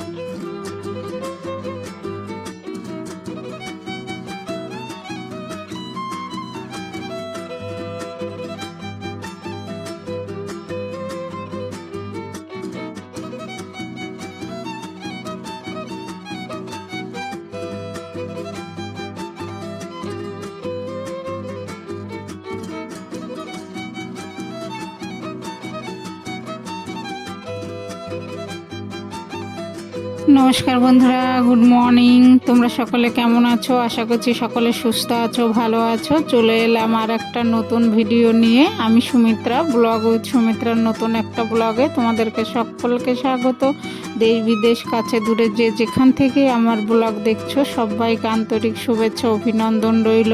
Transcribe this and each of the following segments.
Mm-hmm. নমস্কার বন্ধুরা, good morning. তোমরা সকলে কেমন আছো? আশা করছি সকলে সুস্থ আছো, ভালো আছো। চলে এলাম আর একটা নতুন ভিডিও নিয়ে। আমি সুমিত্রা, ব্লগ সুমিত্রার নতুন একটা ব্লগে তোমাদেরকে সকলকে স্বাগত। দেশ বিদেশ, কাছে দূরে যে যেখান থেকে আমার ব্লগ দেখছ, সবাইকে আন্তরিক শুভেচ্ছা, অভিনন্দন রইল।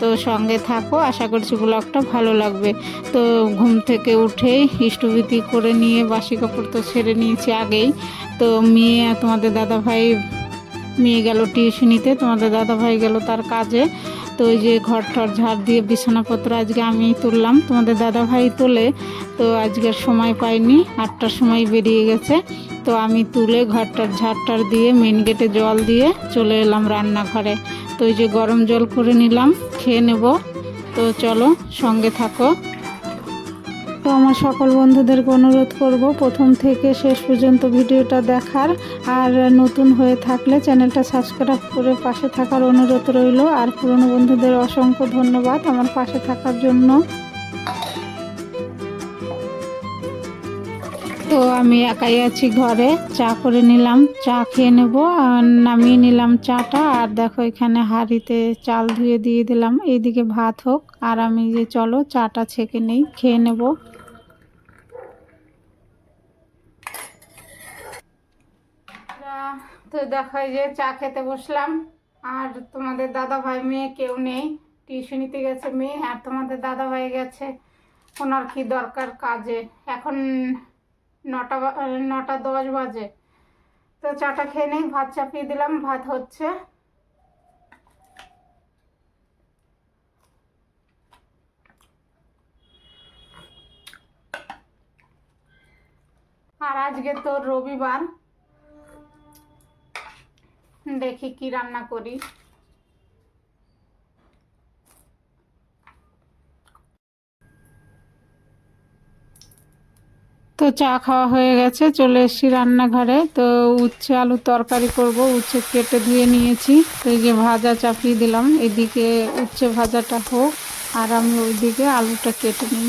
তো সঙ্গে থাকো, আশা করছি ব্লগটা ভালো লাগবে। তো ঘুম থেকে উঠেই ইষ্টবিতি করে নিয়ে বাসি কাপড় তো ছেড়ে নিয়েছি আগেই। তো মেয়ে, তোমাদের দাদা ভাই মেয়ে গেল টিউশনিতে, তোমাদের দাদা ভাই গেল তার কাজে। তো ওই যে ঘর টর ঝাড় দিয়ে বিছানাপত্র আজকে আমি তুললাম। তোমাদের দাদা ভাই তোলে, তো আজকে সময় পাইনি, আটটার সময় বেরিয়ে গেছে। তো আমি তুলে ঘরটার ঝাড়টার দিয়ে মেন গেটে জল দিয়ে চলে এলাম রান্নাঘরে। তো ওই যে গরম জল করে নিলাম, খেয়ে নেব। তো চলো সঙ্গে থাকো। তো আমার সকল বন্ধুদেরকে অনুরোধ করব প্রথম থেকে শেষ পর্যন্ত ভিডিওটা দেখার। আর নতুন হয়ে থাকলে চ্যানেলটা সাবস্ক্রাইব করে পাশে থাকার অনুরোধ রইল। আর পুরনো বন্ধুদের অসংখ্য ধন্যবাদ আমার পাশে থাকার জন্য। তো আমি একাই আছি ঘরে, চা করে নিলাম। চা খেয়ে নেব। আর নামিয়ে নিলাম চাটা। আর দেখো এখানে হাঁড়িতে চাল ধুয়ে দিয়ে দিলাম। এইদিকে ভাত হোক। আর আমি যে চলো চাটা ছেঁকে নেই, খেয়ে নেব। তো দেখো যে চা খেতে বসলাম। আর তোমাদের দাদা ভাই মেয়ে কেউ নেই। টিউশনিতে গেছে মেয়ে, আর তোমাদের দাদা ভাই গেছে। ওনার কি দরকার কাজে? এখন নটা নটা দশ বাজে। তো চাটা খেয়ে নেই, ভাত চাপিয়ে দিলাম, ভাত হচ্ছে। আর আজকে তো রবিবার। দেখি কি রান্না করি। তো চা খাওয়া হয়ে গেছে, চলে এসেছি রান্নাঘরে। তো উচ্ছে আলুর তরকারি করব, উচ্ছে কেটে ধুয়ে নিয়েছি। তো এই যে ভাজা চাপিয়ে দিলাম, এদিকে উচ্ছে ভাজাটা হোক, আর আমি ওইদিকে আলুটা কেটে নিই।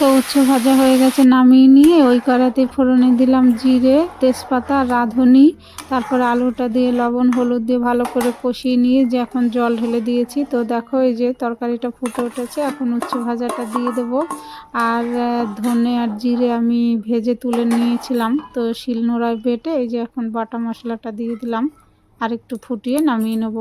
তো উচ্ছে ভাজা হয়ে গেছে, নামিয়ে নিয়ে ওই কড়াতে ফোড়নে দিলাম জিরে, তেজপাতা, রাঁধুনি, তারপর আলুটা দিয়ে লবণ, হলুদ দিয়ে ভালো করে কষিয়ে নিয়ে যে এখন জল ঢেলে দিয়েছি। তো দেখো এই যে তরকারিটা ফুটে উঠেছে, এখন উচ্ছে ভাজাটা দিয়ে দেবো। আর ধনে আর জিরে আমি ভেজে তুলে নিয়েছিলাম, তো শিলনোড়ায় বেটে এই যে এখন বাটা মশলাটা দিয়ে দিলাম। আর একটু ফুটিয়ে নামিয়ে নেব।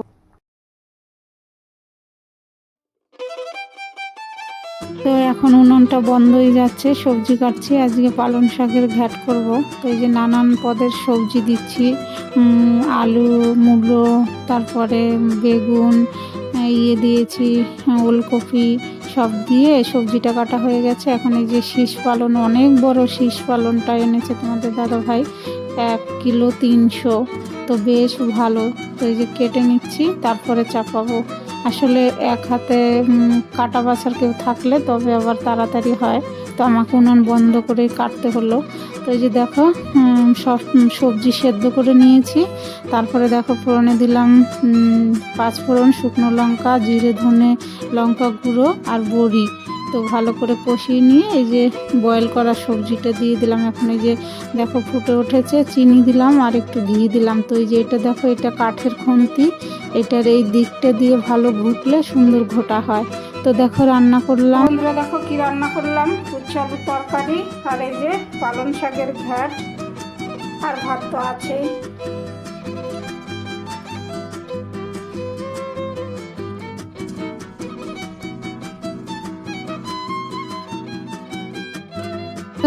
তো এখন উনুনটা বন্ধই যাচ্ছে, সবজি কাটছি, আজকে পালং শাকের ঘ্যাট করব। তো এই যে নানান পদের সবজি দিচ্ছি আলু, মূলো, তারপরে বেগুন ইয়ে দিয়েছি, ওলকপি, সব দিয়ে সবজিটা কাটা হয়ে গেছে। এখন এই যে শীষ পালন, অনেক বড় শীষ পালনটা এনেছে তোমাদের দাদা ভাই, এক কিলো তিনশো। তো বেশ ভালো। তো এই যে কেটে নিচ্ছি, তারপরে চাপাবো। আসলে এক হাতে কাটা বাছার কেউ থাকলে তবে আবার তাড়াতাড়ি হয়। তো আমাকে উনান বন্ধ করে কাটতে হলো। তো এই যে দেখো সব সবজি সেদ্ধ করে নিয়েছি। তারপরে দেখো, ফোড়নে দিলাম পাঁচ ফোড়ন শুকনো লঙ্কা, জিরে, ধনে লঙ্কা গুঁড়ো আর বড়ি। তো ভালো করে কষিয়ে নিয়ে এই যে বয়েল করা সবজিটা দিয়ে দিলাম। এখন এই যে দেখো ফুটে উঠেছে, চিনি দিলাম আর একটু ঘি দিলাম। তো এই যে এটা দেখো, এটা কাঠের খুন্তি। এটার এই দিকটা দিয়ে ভালো ঘুটলে সুন্দর ঘোটা হয়। তো দেখো রান্না করলাম। দেখো কি রান্না করলাম? উচ্ছে তরকারি আর এই যে পালং শাকের ঘ্যাট আর ভাত তো আছেই।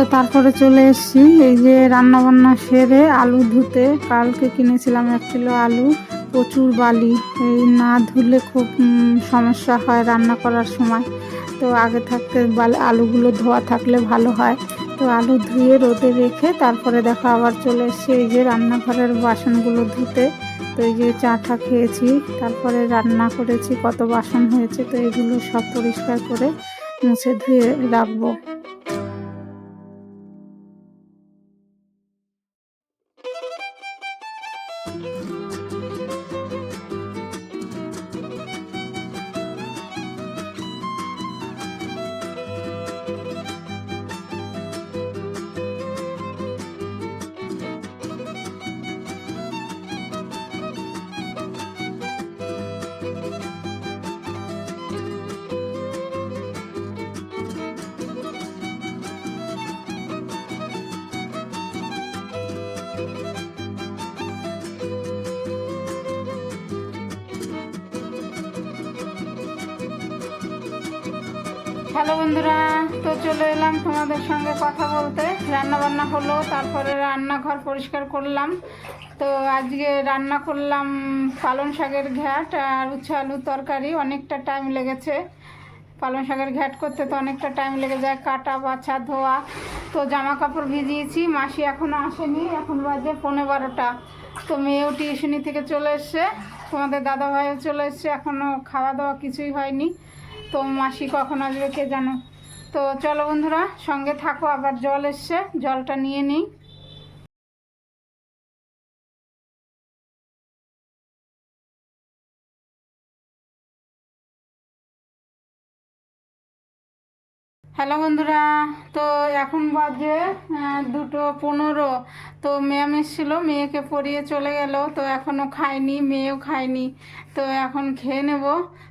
তো তারপরে চলে এসেছি। এই যে রান্না বান্না সেরে আলু ধুতে, কালকে কিনেছিলাম এক কিলো আলু, প্রচুর বালি। এই না ধুলে খুব সমস্যা হয় রান্না করার সময়। তো আগে থাকতে আলুগুলো ধোয়া থাকলে ভালো হয়। তো আলু ধুয়ে রোদে রেখে তারপরে দেখো আবার চলে এসেছি এই যে রান্নাঘরের বাসনগুলো ধুতে। তো এই যে চাটা খেয়েছি, তারপরে রান্না করেছি, কত বাসন হয়েছে, তো এগুলো সব পরিষ্কার করে মুছে ধুয়ে রাখব। হ্যালো বন্ধুরা, তো চলে এলাম তোমাদের সঙ্গে কথা বলতে। রান্না বান্না হলো, তারপরে রান্নাঘর পরিষ্কার করলাম। তো আজকে রান্না করলাম পালং শাকের ঘ্যাট আর উচ্ছে আলুর তরকারি, অনেকটা টাইম লেগেছে। পালং শাকের ঘ্যাট করতে তো অনেকটা টাইম লেগে যায়, কাটা, বাছা, ধোয়া। তো জামা কাপড় ভিজিয়েছি, মাসি এখনও আসেনি, এখন বাজে পনেরো বারোটা। তো মেয়েও টিউশনি থেকে চলে এসছে, তোমাদের দাদা ভাইও চলে এসছে এখনও খাওয়া দাওয়া কিছুই হয়নি। তো মাসি কখন আসবে কে জানো। তো চলো বন্ধুরা, সঙ্গে থাকো, আবার জল এসছে, জলটা নিয়ে নিই। হ্যালো বন্ধুরা, তো এখন বাজে দুটো পনেরো। তো ম্যাম এসেছিল, মেয়েকে পড়িয়ে চলে গেল, তো এখনও খায়নি, মেয়েও খায়নি। তো এখন খেয়ে নেব।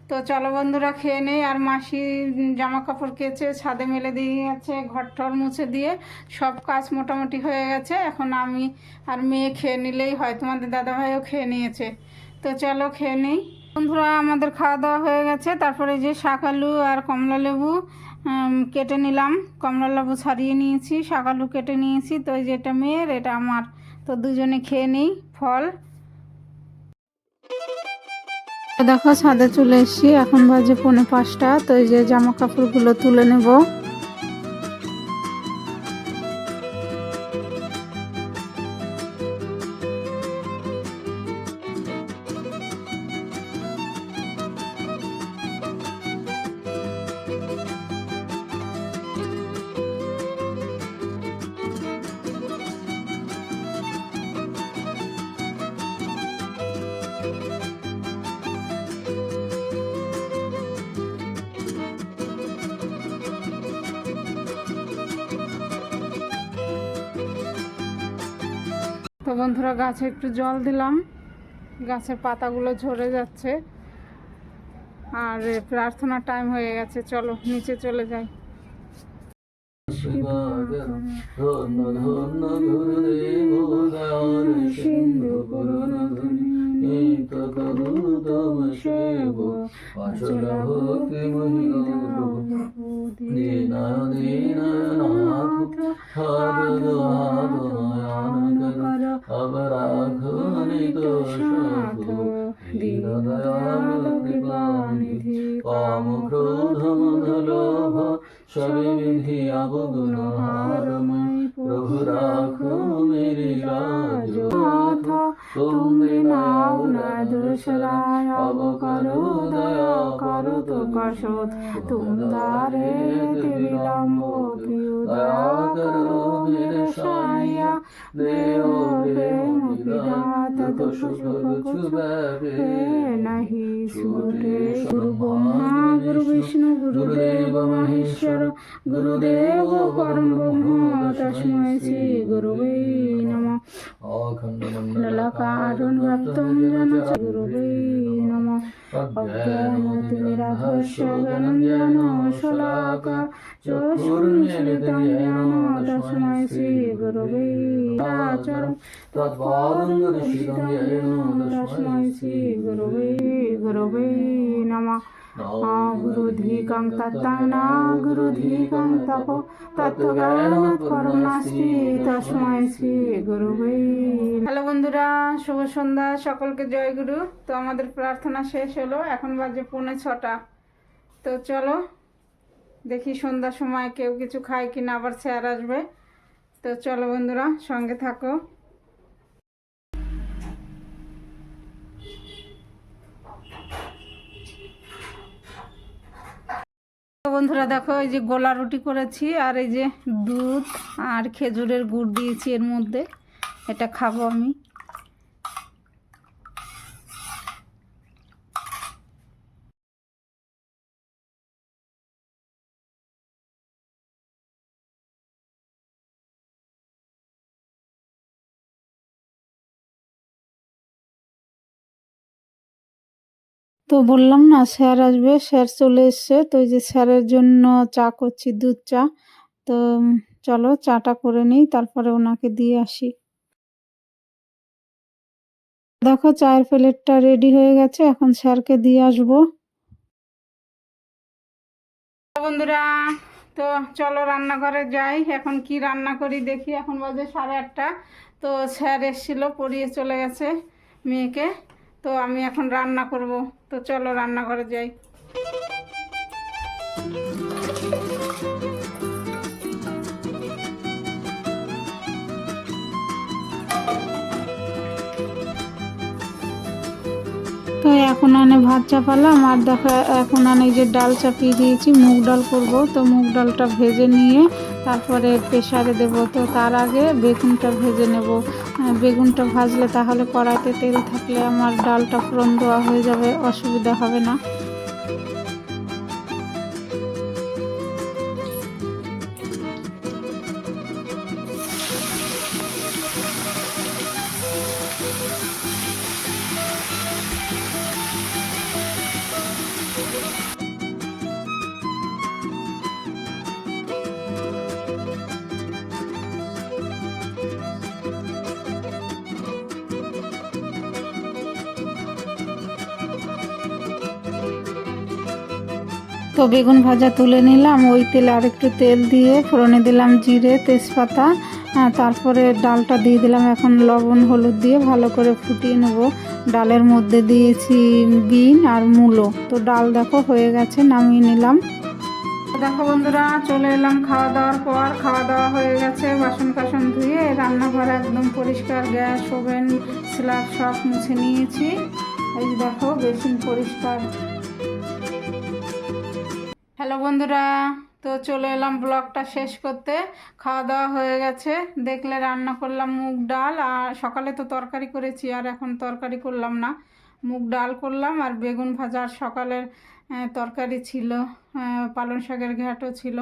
তো চলো বন্ধুরা, খেয়ে নেই। আর মাসি জামা কাপড় কেচে ছাদে মেলে দিয়ে গেছে ঘর টর মুছে দিয়ে। সব কাজ মোটামুটি হয়ে গেছে। এখন আমি আর মেয়ে খেয়ে নিলেই হয়, তোমাদের দাদাভাইও খেয়ে নিয়েছে। তো চলো খেয়ে নেই। বন্ধুরা, আমাদের খাওয়া দাওয়া হয়ে গেছে। তারপরে যে শাক আলু আর কমলা লেবু কেটে নিলাম। কমলা লেবু ছাড়িয়ে নিয়েছি সকালু কেটে নিয়েছি। তো এই যে এটা মেয়ের, এটা আমার। তো দুজনে খেয়ে নিই, ফল। দেখো, ছাদে চলে এসছি। এখন বাজে পৌনে পাঁচটা। তো এই যে জামা কাপড়গুলো তুলে নেব। তো বন্ধুরা গাছে একটু জল দিলাম। গাছের পাতাগুলো ঝরে যাচ্ছে। আর এ, প্রার্থনার টাইম হয়ে গেছে। চলো নিচে চলে যাই। বিধি অবগুণ হারময় প্রভু রাখো মেরি লাজ তুমি নাও না দোসরায় অব করো দয়া করো তো কশোত তুমদারে বিলম্ব প্রিয় দয়া করো মেরে সাইয়া দেও প্রেম বিদাত তো সুখ ছুবে নাহি ছুটে গুরু गुरुदेव महेश्वर गुरुदेव परम ब्रह्म तस्मै श्रीगुरुवे नमः ललकारुणवक्तं जनगुरुवे नमः अज्ञानतिनिराघस्य गणञ्जनशलाका चक्षुरुन्मिलितं ज्ञान तस्मै श्रीगुरुवे चरं तत्पादं तस्मै श्रीगुरुवे गुरुवे नमः হ্যালো বন্ধুরা, শুভ সন্ধ্যা, সকলকে জয় গুরু। তো আমাদের প্রার্থনা শেষ হলো, এখন বাজে পৌনে ছটা। তো চলো, দেখি সন্ধ্যার সময় কেউ কিছু খায় কিনা, আবার স্যার আসবে। তো চলো বন্ধুরা, সঙ্গে থাকো। বন্ধুরা দেখো, এই যে গোলা রুটি করেছি আর এই যে দুধ আর খেজুরের গুড় দিয়েছি এর মধ্যে। এটা খাব আমি। তো বললাম না, স্যার আসবে। স্যার চলে এসছে। তো এই যে স্যারের জন্য চা করছি, দুধ চা। তো চলো, চাটা করে নিই, তারপরে ওনাকে দিয়ে আসি। দেখো, চায়ের প্লেটটা রেডি হয়ে গেছে। এখন স্যারকে দিয়ে আসব। বন্ধুরা, তো চলো, রান্নাঘরে যাই। এখন কি রান্না করি দেখি। এখন বাজে সাড়ে আটটা। তো স্যার এসেছিল, পড়িয়ে চলে গেছে মেয়েকে। তো আমি এখন রান্না করব। তো চলো রান্নাঘরে যাই। তো এখন আনে ভাত চাপালাম, আর দেখো এখন আনে যে ডাল চাপিয়ে দিয়েছি, মুগ ডাল করব। তো মুগ ডালটা ভেজে নিয়ে তারপরে প্রেসারে দেব। তো তার আগে বেগুনটা ভেজে নেব। বেগুনটা ভাজলে তাহলে কড়াইতে তেল থাকলে আমার ডালটা ফোড়ন দেওয়া হয়ে যাবে, অসুবিধা হবে না। তো বেগুন ভাজা তুলে নিলাম, ওই তেলে আর একটু তেল দিয়ে ফোড়নে দিলাম জিরে, তেজপাতা তারপরে ডালটা দিয়ে দিলাম এখন লবণ, হলুদ দিয়ে ভালো করে ফুটিয়ে নেব। ডালের মধ্যে দিয়েছি বিন আর মূলো। তো ডাল দেখো হয়ে গেছে, নামিয়ে নিলাম। দেখো বন্ধুরা, চলে এলাম খাওয়া দাওয়ার পর। খাওয়া দাওয়া হয়ে গেছে, বাসন কাসন ধুয়ে, রান্নাঘর একদম পরিষ্কার, গ্যাস, ওভেন, স্ল্যাব সব মুছে নিয়েছি। এই দেখো বেসিন পরিষ্কার। হ্যালো বন্ধুরা, তো চলে এলাম ব্লগটা শেষ করতে। খাওয়া দাওয়া হয়ে গেছে, দেখলে রান্না করলাম মুগ ডাল, আর সকালে তো তরকারি করেছি, আর এখন তরকারি করলাম না। মুগ ডাল করলাম, আর বেগুন ভাজা, আর সকালের তরকারি ছিল পালং শাকের ঘ্যাটও ছিল।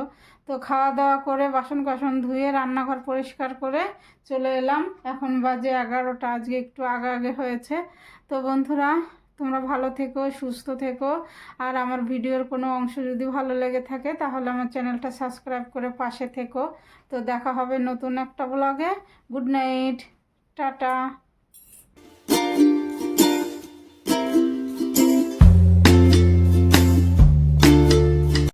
তো খাওয়া দাওয়া করে বাসন কাসন ধুয়ে রান্নাঘর পরিষ্কার করে চলে এলাম। এখন বাজে এগারোটা, আজকে একটু আগে আগে হয়েছে। তো বন্ধুরা তোমরা ভালো থেকো, সুস্থ থেকো। আর আমার ভিডিওর কোনো অংশ যদি ভালো লেগে থাকে, তাহলে আমার চ্যানেলটা সাবস্ক্রাইব করে পাশে থেকো। তো দেখা হবে নতুন একটা ব্লগে গুড নাইট। টাটা।